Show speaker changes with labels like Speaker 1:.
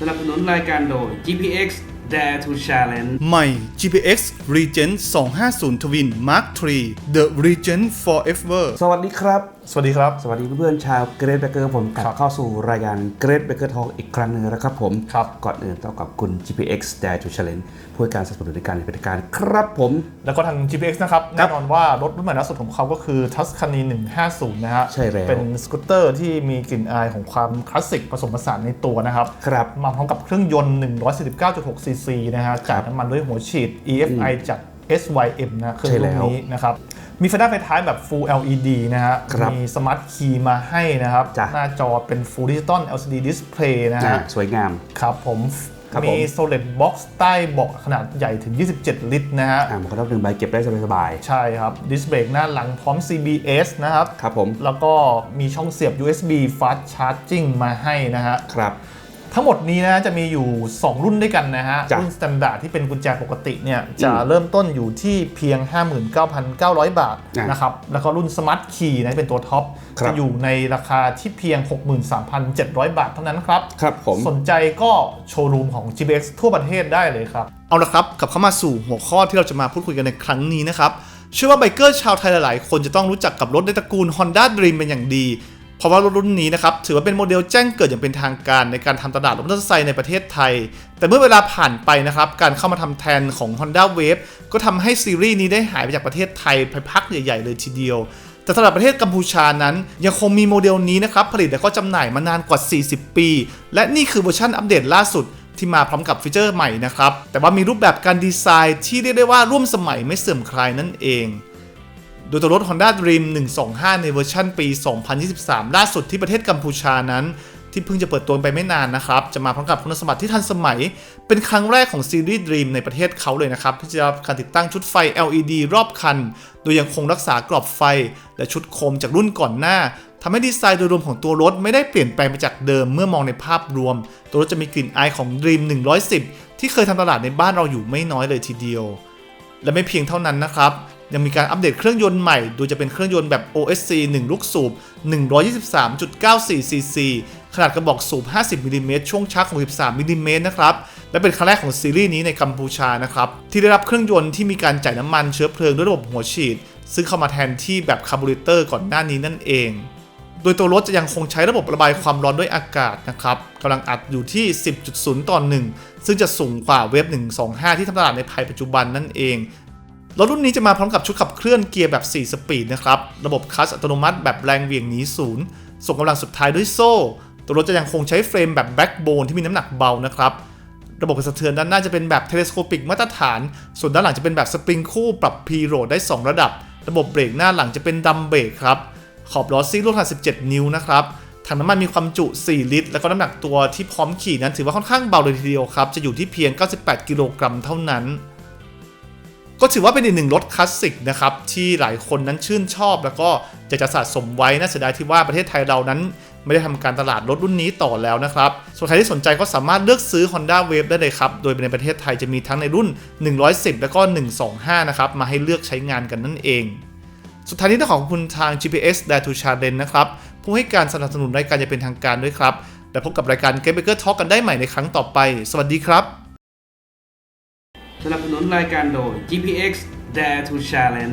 Speaker 1: สนับสนุนรายการโดย GPX Dare to Challenge
Speaker 2: ใหม่ GPX Regent 250 Twin Mark III The Regent Forever
Speaker 1: สวัสดีครับ
Speaker 2: สวัสดีครับ
Speaker 1: สวัสดีเพื่อนๆชาวเกรดเบเกอร์ผมกลับ
Speaker 2: ครับ
Speaker 1: เข้าสู่รายการเกรดเบเกอร์ทอ k อีกครั้งหนึ่งแล้วครับผม
Speaker 2: ครับ
Speaker 1: ก่อนอื่นต้องขอบคุณ GPX Dare to Challenge ผู้ให้การสนับสนุนในการเป็นการครับผม
Speaker 2: แล้วก็ทาง GPX นะครับ แน่นอนว่ารถรุ่นใหม่ล่าสุดของเขาก็คือ Tuscany 150 นะฮะ
Speaker 1: ใช่แล้ว
Speaker 2: เป็นสกูตเตอร์ที่มีกลิ่นอายของความคลาสสิกผสมผสานในตัวนะครับ
Speaker 1: ครับ
Speaker 2: มาพร้อมกับเครื่องยนต์ 149.6 ซีซีนะฮะจ่ายน้ำมันด้วยหัวฉีด EFI จาก SYM นะเครื่อง
Speaker 1: ใช่
Speaker 2: รุ่
Speaker 1: แล้
Speaker 2: น
Speaker 1: ว
Speaker 2: นี้นะครับ มีไฟหน้าไฟท้ายแบบ Full LED นะฮะ
Speaker 1: ครับ
Speaker 2: มีสมาร์ทคีย์มาให้นะครับ
Speaker 1: จ้ะ
Speaker 2: หน้าจอเป็น Full Digital LCD Display นะ
Speaker 1: อ่า
Speaker 2: ฮะ
Speaker 1: สวยงาม
Speaker 2: ครับผม
Speaker 1: ครับผม
Speaker 2: มี Solid Box ใต้เบาะขนาดใหญ่ถึง 27 ลิตรนะฮะ
Speaker 1: อ่ามันก็ต้องหนึ่งใบเก็บได้สบาย
Speaker 2: ใช่ครับ ดิสเบรกหน้าหลังพร้อม CBS นะครับ
Speaker 1: ๆครับผม
Speaker 2: แล้วก็มีช่องเสียบ USB Fast Charging มาให้นะฮะ
Speaker 1: ครับ
Speaker 2: ทั้งหมดนี้นะจะมีอยู่ 2 รุ่นด้วยกันนะฮะ
Speaker 1: จ้ะ
Speaker 2: รุ่นสแตนดาร์ดที่เป็นกุญแจปกติเนี่ยจะเริ่มต้นอยู่ที่เพียง 59,900 บาท
Speaker 1: อะ
Speaker 2: นะครับแล้วก็รุ่น Smart Key นะที่เป็นตัวท็อป
Speaker 1: ครับ
Speaker 2: จะอยู่ในราคาที่เพียง 63,700 บาทเท่านั้นครับ
Speaker 1: ครับผม
Speaker 2: สนใจก็โชว์รูมของ GBX ทั่วประเทศได้เลยครับ เอาละครับกลับเข้ามาสู่หัวข้อที่เราจะมาพูดคุยกันในครั้งนี้นะครับ เชื่อว่าไบเกอร์ชาวไทยหลาย ๆ คนจะต้องรู้จักกับรถในตระกูล Honda Dream เป็นอย่างดี เพราะว่ารถรุ่นนี้นะครับถือว่าเป็นโมเดลแจ้งเกิดอย่างเป็นทางการในการทำตลาดรถมอเตอร์ไซค์ในประเทศไทย แต่เมื่อเวลาผ่านไปนะครับการเข้ามาทำแทนของ Honda Wave ก็ทำให้ซีรีส์นี้ได้หายไปจากประเทศไทยไปพักใหญ่ๆเลยทีเดียวแต่สำหรับประเทศกัมพูชานั้น ยังคงมีโมเดลนี้นะครับผลิตและก็จำหน่ายมานานกว่า 40 ปี และนี่คือเวอร์ชันอัปเดตล่าสุดที่มาพร้อมกับฟีเจอร์ใหม่นะครับ แต่ว่ามีรูปแบบการดีไซน์ที่เรียกได้ว่าร่วมสมัยไม่เสื่อมคลายนั่นเอง โดยตัวรถ Honda Dream 125 ในเวอร์ชั่นปี 2023 ล่าสุดที่ประเทศกัมพูชานั้น ที่เพิ่งจะเปิดตัวไปไม่นานนะครับ จะมาพร้อมกับคุณสมบัติที่ทันสมัย เป็นครั้งแรกของซีรีส์ Dream ในประเทศเขาเลยนะครับ ที่จะรับการติดตั้งชุดไฟ LED รอบคัน โดยยังคงรักษากรอบไฟ และชุดโคมจากรุ่นก่อนหน้าทำให้ดีไซน์โดยรวมของตัวรถไม่ได้เปลี่ยนแปลงไปจากเดิมเมื่อมองในภาพรวม ตัวรถจะมีกลิ่นอายของ Dream 110 ที่เคยทำตลาดในบ้านเราอยู่ไม่น้อยเลยทีเดียว และไม่เพียงเท่านั้นนะครับ ยังมีการอัปเดตเครื่องยนต์ใหม่ โดยจะเป็นเครื่องยนต์แบบ OSC 1 ลูกสูบ 123.94 cc ขนาดกระบอกสูบ 50มิลลิเมตรช่วงชัก 63มิลลิเมตรนะครับ และเป็นครั้งแรกของซีรีส์นี้ในกัมพูชานะครับ ที่ได้รับเครื่องยนต์ที่มีการจ่ายน้ำมันเชื้อเพลิงด้วยระบบหัวฉีด ซึ่งเข้ามาแทนที่แบบคาร์บูเรเตอร์ก่อนหน้านี้นั่นเอง โดยตัวรถจะยังคงใช้ระบบระบายความร้อนด้วยอากาศนะครับกำลังอัดอยู่ที่ 10.0 ต่อ 1 ซึ่งจะสูงกว่าเวฟ125 ที่ทำตลาดในภายปัจจุบันนั่นเอง รถรุ่นนี้จะมาพร้อมกับชุดขับเคลื่อนเกียร์แบบ 4 สปีดนะครับ ระบบคลัตช์อัตโนมัติแบบแรงเหวี่ยงหนีศูนย์ ส่งกำลังสุดท้ายด้วยโซ่ ตัวรถจะยังคงใช้เฟรมแบบแบ็กโบนที่มีน้ำหนักเบานะครับ ระบบกระสะเทือนด้านหน้าจะเป็นแบบเทเลสโคปิกมาตรฐาน ส่วนด้านหลังจะเป็นแบบสปริงคู่ปรับพีโรดได้ 2 ระดับ ระบบเบรกหน้าหลังจะเป็นดัมเบรกครับ ขอบล้อซี่ลูกขนาด17 นิ้วนะครับ ถังน้ำมันมีความจุ 4 ลิตร แล้วก็น้ำหนักตัวที่พร้อมขี่นั้นถือว่าค่อนข้างเบาเลยทีเดียวครับ จะอยู่ที่เพียง 98 กิโลกรัมเท่านั้น ก็ถือว่าเป็นอีกหนึ่งรถคลาสสิกนะครับที่หลายคนนั้นชื่นชอบ แล้วก็อยากจะสะสมไว้น่าเสียดายที่ว่าประเทศไทยเรานั้นไม่ได้ทำการตลาดรถรุ่นนี้ต่อแล้วนะครับ ส่วนใครที่สนใจก็สามารถเลือกซื้อ Honda Wave ได้เลยครับ โดยในประเทศไทยจะมีทั้งในรุ่น 110 แล้วก็ 125 นะครับ มาให้เลือกใช้งานกันนั่นเอง สุดท้ายนี้ต้องขอบคุณทาง GPS Dare to Challenge นะครับ ผู้ให้การสนับสนุนรายการจะเป็นทางการด้วยครับ และพบกับรายการ Game Maker Talk กันได้ใหม่ในครั้งต่อไป สวัสดีครับ
Speaker 1: สนับสนุนรายการโดย GPX Dare to Challenge